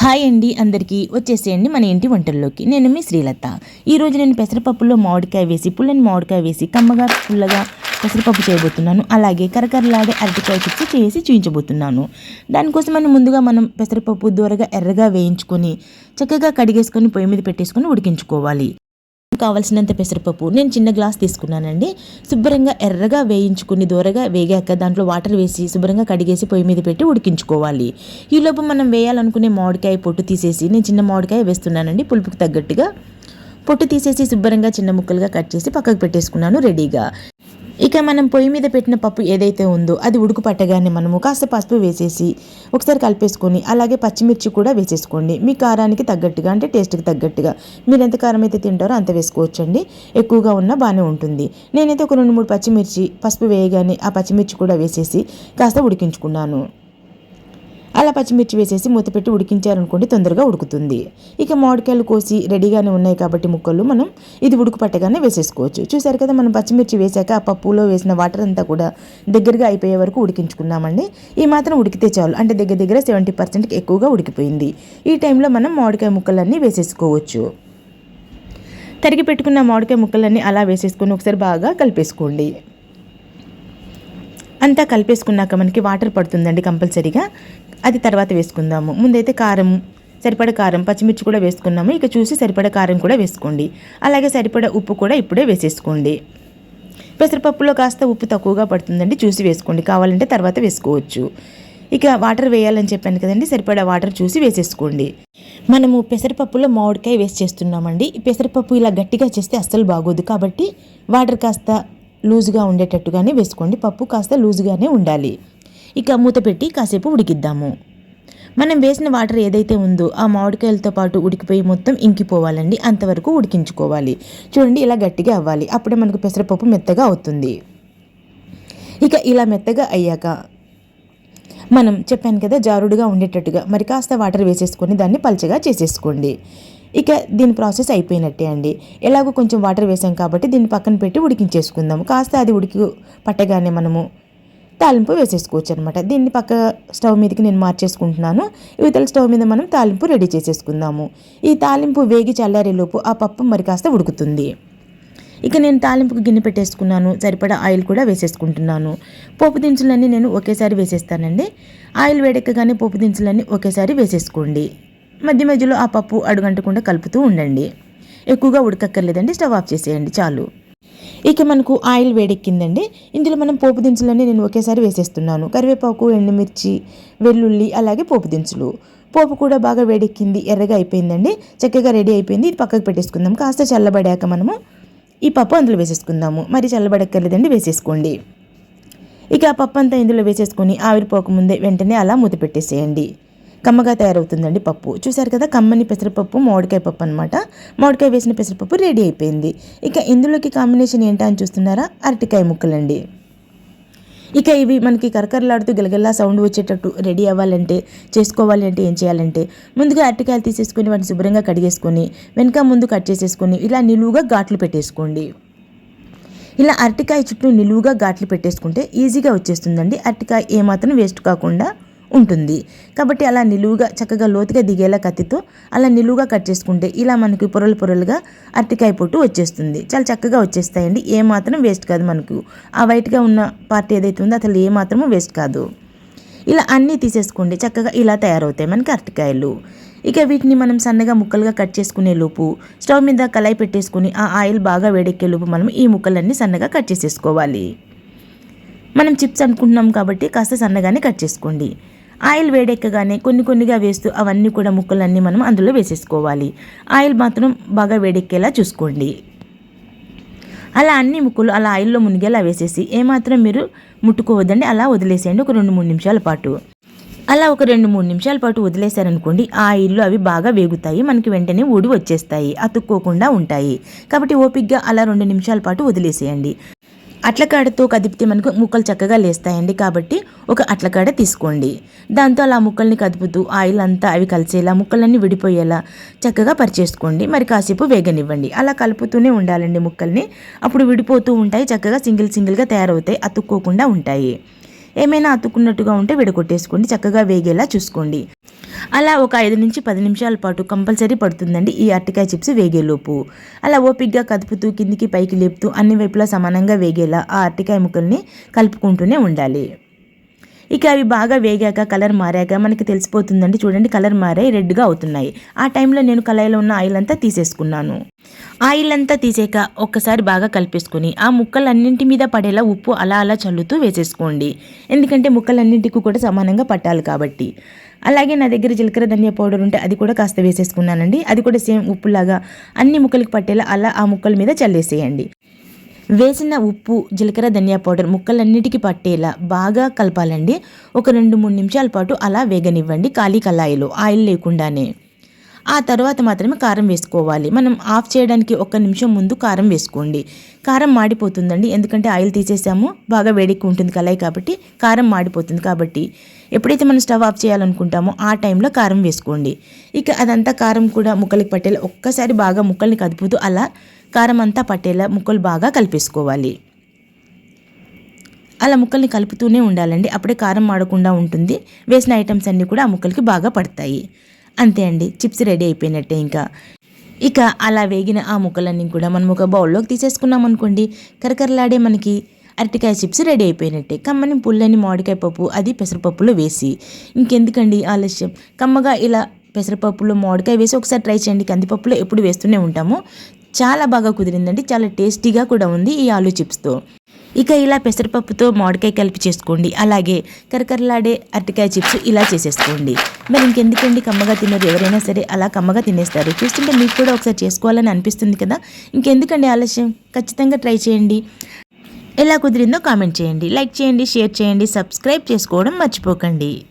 Hi అండి అందరికీ. వచ్చేసేయండి మన ఇంటి వంటల్లోకి. నేను మీ శ్రీలత. ఈరోజు నేను పెసరపప్పులో మామిడికాయ వేసి పుల్లని మామిడికాయ వేసి కమ్మగా పుల్లగా పెసరపప్పు చేయబోతున్నాను. అలాగే కరకరలాడే అరటికాయ చిప్స్ చేసి చూపించబోతున్నాను దానికోసం మనం ముందుగా మనం పెసరపప్పు దూరగా ఎర్రగా వేయించుకొని చక్కగా కడిగేసుకొని పొయ్యి మీద పెట్టేసుకొని ఉడికించుకోవాలి. కావాల్సినంత పెసరపప్పు. నేను చిన్న గ్లాస్ తీసుకున్నానండి. శుభ్రంగా ఎర్రగా వేయించుకుని దూరగా వేగాక దాంట్లో వాటర్ వేసి శుభ్రంగా కడిగేసి పొయ్యి మీద పెట్టి ఉడికించుకోవాలి. ఈలోపు మనం వేయాలనుకునే మామిడికాయ పొట్టు తీసేసి నేను చిన్న మామిడికాయ వేస్తున్నానండి పులుపుకి తగ్గట్టుగా. పొట్టు తీసేసి శుభ్రంగా చిన్న ముక్కలుగా కట్ చేసి పక్కకు పెట్టేసుకున్నాను రెడీగా. ఇక మనం పొయ్యి మీద పెట్టిన పప్పు ఏదైతే ఉందో అది ఉడుకు పట్టగానే మనము కాస్త పసుపు వేసేసి ఒకసారి కలిపేసుకొని అలాగే పచ్చిమిర్చి కూడా వేసేసుకోండి. మీ కారానికి తగ్గట్టుగా అంటే టేస్ట్కి తగ్గట్టుగా. మీరు ఎంత కారం అయితే తింటారో అంత వేసుకోవచ్చండి. ఎక్కువగా ఉన్నా బాగానే ఉంటుంది. నేనైతే ఒక రెండు మూడు పచ్చిమిర్చి పసుపు వేయగానే ఆ పచ్చిమిర్చి కూడా వేసేసి కాస్త ఉడికించుకున్నాను. అలా పచ్చిమిర్చి వేసేసి మూత పెట్టి ఉడికించారనుకోండి తొందరగా ఉడుకుతుంది. ఇక మామిడికాయలు కోసి రెడీగానే ఉన్నాయి కాబట్టి ముక్కలు మనం ఇది ఉడుకు పట్టగానే వేసేసుకోవచ్చు. చూసారు కదా మనం పచ్చిమిర్చి వేసాక ఆ పప్పులో వేసిన వాటర్ అంతా కూడా దగ్గరగా అయిపోయే వరకు ఉడికించుకున్నామండి. ఈ మాత్రం ఉడికితే చాలు. అంటే దగ్గర దగ్గర సెవెంటీ పర్సెంట్కి ఎక్కువగా ఉడికిపోయింది. ఈ టైంలో మనం మామిడికాయ ముక్కలన్నీ వేసేసుకోవచ్చు. తరిగి పెట్టుకున్న మామిడికాయ ముక్కలన్నీ అలా వేసేసుకొని ఒకసారి బాగా కలిపేసుకోండి. అంతా కలిపేసుకున్నాక మనకి వాటర్ పడుతుందండి కంపల్సరీగా. అది తర్వాత వేసుకుందాము. ముందైతే కారం సరిపడ కారం పచ్చిమిర్చి కూడా వేసుకున్నాము. ఇక చూసి సరిపడ కారం కూడా వేసుకోండి. అలాగే సరిపడ ఉప్పు కూడా ఇప్పుడే వేసేసుకోండి. పెసరపప్పులో కాస్త ఉప్పు తక్కువగా పడుతుందండి. చూసి వేసుకోండి. కావాలంటే తర్వాత వేసుకోవచ్చు. ఇక వాటర్ వేయాలని చెప్పాను కదండి. సరిపడా వాటర్ చూసి వేసేసుకోండి. మనము పెసరపప్పులో మామిడికాయ వేసి చేస్తున్నామండి. ఈ పెసరపప్పు ఇలా గట్టిగా చేస్తే అస్సలు బాగోదు. కాబట్టి వాటర్ కాస్త లూజుగా ఉండేటట్టుగానే వేసుకోండి. పప్పు కాస్త లూజుగానే ఉండాలి. ఇక మూత పెట్టి కాసేపు ఉడికిద్దాము. మనం వేసిన వాటర్ ఏదైతే ఉందో ఆ మామిడికాయలతో పాటు ఉడికిపోయి మొత్తం ఇంకిపోవాలండి. అంతవరకు ఉడికించుకోవాలి. చూడండి ఇలా గట్టిగా అవ్వాలి. అప్పుడే మనకు పెసరపప్పు మెత్తగా అవుతుంది. ఇక ఇలా మెత్తగా అయ్యాక మనం చెప్పాను కదా జారుడుగా ఉండేటట్టుగా. మరి కాస్త వాటర్ వేసేసుకొని దాన్ని పలచగా చేసేసుకోండి. ఇక దీని ప్రాసెస్ అయిపోయినట్టే అండి. ఎలాగో కొంచెం వాటర్ వేసాం కాబట్టి దీన్ని పక్కన పెట్టి ఉడికించేసుకుందాం కాస్త అది ఉడికి పట్టగానే మనము తాలింపు వేసేసుకోవచ్చు అనమాట దీన్ని పక్క స్టవ్ మీదకి నేను మార్చేసుకుంటున్నాను. ఇవతల స్టవ్ మీద మనం తాలింపు రెడీ చేసేసుకుందాము. ఈ తాలింపు వేగి చల్లారేలోపు ఆ పప్పు మరి కాస్త ఉడుకుతుంది. ఇక నేను తాలింపుకు గిన్నె పెట్టేసుకున్నాను. సరిపడా ఆయిల్ కూడా వేసేసుకుంటున్నాను. పోపు దినుసులన్నీ నేను ఒకేసారి వేసేస్తానండి. ఆయిల్ వేడెక్కగానే పోపు దినుసులన్నీ ఒకేసారి వేసేసుకోండి. మధ్య మధ్యలో ఆ పప్పు అడుగంటకుండా కలుపుతూ ఉండండి. ఎక్కువగా ఉడకక్కర్లేదండి. స్టవ్ ఆఫ్ చేసేయండి. చాలు. ఇక మనకు ఆయిల్ వేడెక్కిందండి. ఇందులో మనం పోపు దినుసులన్నీ నేను ఒకేసారి వేసేస్తున్నాను. కరివేపాకు ఎండుమిర్చి వెల్లుల్లి అలాగే పోపు దినుసులు. పోపు కూడా బాగా వేడెక్కింది ఎర్రగా అయిపోయిందండి. చక్కగా రెడీ అయిపోయింది. ఇది పక్కకు పెట్టేసుకుందాం. కాస్త చల్లబడాక మనము ఈ పప్పు అందులో వేసేసుకుందాము. మరి చల్లబడక్కర్లేదండి వేసేసుకోండి. ఇక ఆ పప్పు అంతా ఇందులో వేసేసుకొని ఆవిరిపోకముందే వెంటనే అలా మూత పెట్టేసేయండి. కమ్మగా తయారవుతుందండి పప్పు. చూసారు కదా కమ్మని పెసరపప్పు మామిడికాయ పప్పు అనమాట మామిడికాయ వేసిన పెసరపప్పు రెడీ అయిపోయింది. ఇక ఇందులోకి కాంబినేషన్ ఏంటా అని చూస్తున్నారా? అరటికాయ ముక్కలండి. ఇక ఇవి మనకి కరకరలాడుతూ గలగల్లా సౌండ్ వచ్చేటట్టు రెడీ అవ్వాలంటే చేసుకోవాలి అంటే ఏం చేయాలంటే ముందుగా అరటికాయలు తీసేసుకొని వాటిని శుభ్రంగా కడిగేసుకొని వెనక ముందు కట్ చేసేసుకొని ఇలా నిలువుగా ఘాట్లు పెట్టేసుకోండి. ఇలా అరటికాయ చుట్టూ నిలువుగా ఘాట్లు పెట్టేసుకుంటే ఈజీగా వచ్చేస్తుందండి. అరటికాయ ఏమాత్రం వేస్ట్ కాకుండా ఉంటుంది. కాబట్టి అలా నిలువుగా చక్కగా లోతుగా దిగేలా కత్తితో అలా నిలువుగా కట్ చేసుకుంటే ఇలా మనకి పొరలు పొరలుగా అరటికాయ పొట్టు వచ్చేస్తుంది. చాలా చక్కగా వచ్చేస్తాయండి. ఏమాత్రం వేస్ట్ కాదు మనకు. ఆ వైట్గా ఉన్న పార్ట్ ఏదైతే ఉందో అసలు ఏమాత్రము వేస్ట్ కాదు. ఇలా అన్నీ తీసేసుకోండి. చక్కగా ఇలా తయారవుతాయి మనకి అరటికాయలు. ఇక వీటిని మనం సన్నగా ముక్కలుగా కట్ చేసుకునే లోపు స్టవ్ మీద కళాయి పెట్టేసుకుని ఆ ఆయిల్ బాగా వేడెక్కే లోపు మనం ఈ ముక్కలన్నీ సన్నగా కట్ చేసేసుకోవాలి. మనం చిప్స్ అనుకుంటున్నాం కాబట్టి కాస్త సన్నగానే కట్ చేసుకోండి. ఆయిల్ వేడెక్కగానే కొన్ని కొన్నిగా వేస్తూ అవన్నీ కూడా ముక్కలన్నీ మనం అందులో వేసేసుకోవాలి. ఆయిల్ మాత్రం బాగా వేడెక్కేలా చూసుకోండి. అలా అన్ని ముక్కలు అలా ఆయిల్లో మునిగేలా వేసేసి ఏమాత్రం మీరు ముట్టుకోవద్దండి అలా వదిలేసేయండి ఒక రెండు మూడు నిమిషాల పాటు. అలా ఒక రెండు మూడు నిమిషాల పాటు వదిలేశారనుకోండి ఆ ఆయిల్లో అవి బాగా వేగుతాయి మనకి వెంటనే ఊడి వచ్చేస్తాయి అతుక్కోకుండా ఉంటాయి. కాబట్టి ఓపిక్గా అలా రెండు నిమిషాల పాటు వదిలేసేయండి. అట్లకాడతో కదిపితే మనకు ముక్కలు చక్కగా లేస్తాయండి. కాబట్టి ఒక అట్లకాడ తీసుకోండి. దాంతో అలా ముక్కల్ని కదుపుతూ ఆయిల్ అంతా అవి కలిసేలా ముక్కలన్నీ విడిపోయేలా చక్కగా పరిచేసుకోండి. మరి కాసేపు వేగనివ్వండి. అలా కలుపుతూనే ఉండాలండి ముక్కల్ని. అప్పుడు విడిపోతూ ఉంటాయి. చక్కగా సింగిల్ సింగిల్గా తయారవుతాయి. అతుక్కోకుండా ఉంటాయి. ఏమైనా అతుక్కున్నట్టుగా ఉంటే విడగొట్టేసుకోండి చక్కగా వేగేలా చూసుకోండి. అలా ఒక ఐదు నుంచి పది నిమిషాల పాటు కంపల్సరీ పడుతుందండి ఈ అరటికాయ చిప్స్ వేగేలోపు. అలా ఓపిగ్గా కదుపుతూ కిందికి పైకి లేపుతూ అన్ని వైపులా సమానంగా వేగేలా ఆ అరటికాయ ముక్కల్ని కలుపుకుంటూనే ఉండాలి. ఇక అవి బాగా వేగాక కలర్ మారాక మనకి తెలిసిపోతుందండి. చూడండి కలర్ మారాయి రెడ్గా అవుతున్నాయి. ఆ టైంలో నేను కళాయిలో ఉన్న ఆయిల్ అంతా తీసేసుకున్నాను. ఆయిల్ అంతా తీసాక ఒక్కసారి బాగా కలిపేసుకుని ఆ ముక్కలన్నింటి మీద పడేలా ఉప్పు అలా అలా చల్లుతూ వేసేసుకోండి. ఎందుకంటే ముక్కలన్నింటికి కూడా సమానంగా పట్టాలి కాబట్టి. అలాగే నా దగ్గర జీలకర్ర ధనియా పౌడర్ ఉంటే అది కూడా కాస్త వేసేసుకున్నానండి. అది కూడా సేమ్ ఉప్పులాగా అన్ని ముక్కలకి పట్టేలా అలా ఆ ముక్కల మీద చల్లేసేయండి. వేసిన ఉప్పు జీలకర్ర ధనియా పౌడర్ ముక్కలన్నిటికీ పట్టేలా బాగా కలపాలండి. ఒక రెండు మూడు నిమిషాల పాటు అలా వేగనివ్వండి ఖాళీ కళాయిలో ఆయిల్ లేకుండానే. ఆ తర్వాత మాత్రమే కారం వేసుకోవాలి. మనం ఆఫ్ చేయడానికి ఒక్క నిమిషం ముందు కారం వేసుకోండి. కారం మాడిపోతుందండి ఎందుకంటే ఆయిల్ తీసేసాము బాగా వేడికి ఉంటుంది కళాయి కాబట్టి కారం మాడిపోతుంది కాబట్టి. ఎప్పుడైతే మనం స్టవ్ ఆఫ్ చేయాలనుకుంటామో ఆ టైంలో కారం వేసుకోండి. ఇక అదంతా కారం కూడా ముక్కలకి పట్టేలా ఒక్కసారి బాగా ముక్కల్ని కదుపుతూ అలా కారం అంతా పట్టేలా ముక్కలు బాగా కలిపేసుకోవాలి. అలా ముక్కల్ని కలుపుతూనే ఉండాలండి. అప్పుడే కారం మాడకుండా ఉంటుంది. వేసిన ఐటమ్స్ అన్నీ కూడా ఆ ముక్కలకి బాగా పడతాయి. అంతే అండి. చిప్స్ రెడీ అయిపోయినట్టే ఇంకా. ఇక అలా వేగిన ఆ ముక్కలన్నీ కూడా మనం ఒక బౌల్లోకి తీసేసుకున్నాం అనుకోండి. కరకరలాడే మనకి అరటికాయ చిప్స్ రెడీ అయిపోయినట్టే. కమ్మని పుల్లని మామిడికాయ పప్పు అది పెసరపప్పులో వేసి. ఇంకెందుకండి ఆలస్యం? కమ్మగా ఇలా పెసరపప్పులో మామిడికాయ వేసి ఒకసారి ట్రై చేయండి. కందిపప్పులో ఎప్పుడు వేస్తూనే ఉంటాము. చాలా బాగా కుదిరిందండి. చాలా టేస్టీగా కూడా ఉంది ఈ ఆలు చిప్స్తో. ఇక ఇలా పెసరపప్పుతో మామిడికాయ కలిపి చేసుకోండి. అలాగే కరకరలాడే అరటికాయ చిప్స్ ఇలా చేసేసుకోండి. మరి ఇంకెందుకండి కమ్మగా తినరు ఎవరైనా సరే అలా కమ్మగా తినేస్తారు. చూస్తుంటే మీకు కూడా ఒకసారి చేసుకోవాలని అనిపిస్తుంది కదా? ఇంకెందుకండి ఆలస్యం? ఖచ్చితంగా ట్రై చేయండి. ఎలా కుదిరిందో కామెంట్ చేయండి. లైక్ చేయండి షేర్ చేయండి సబ్స్క్రైబ్ చేసుకోవడం మర్చిపోకండి.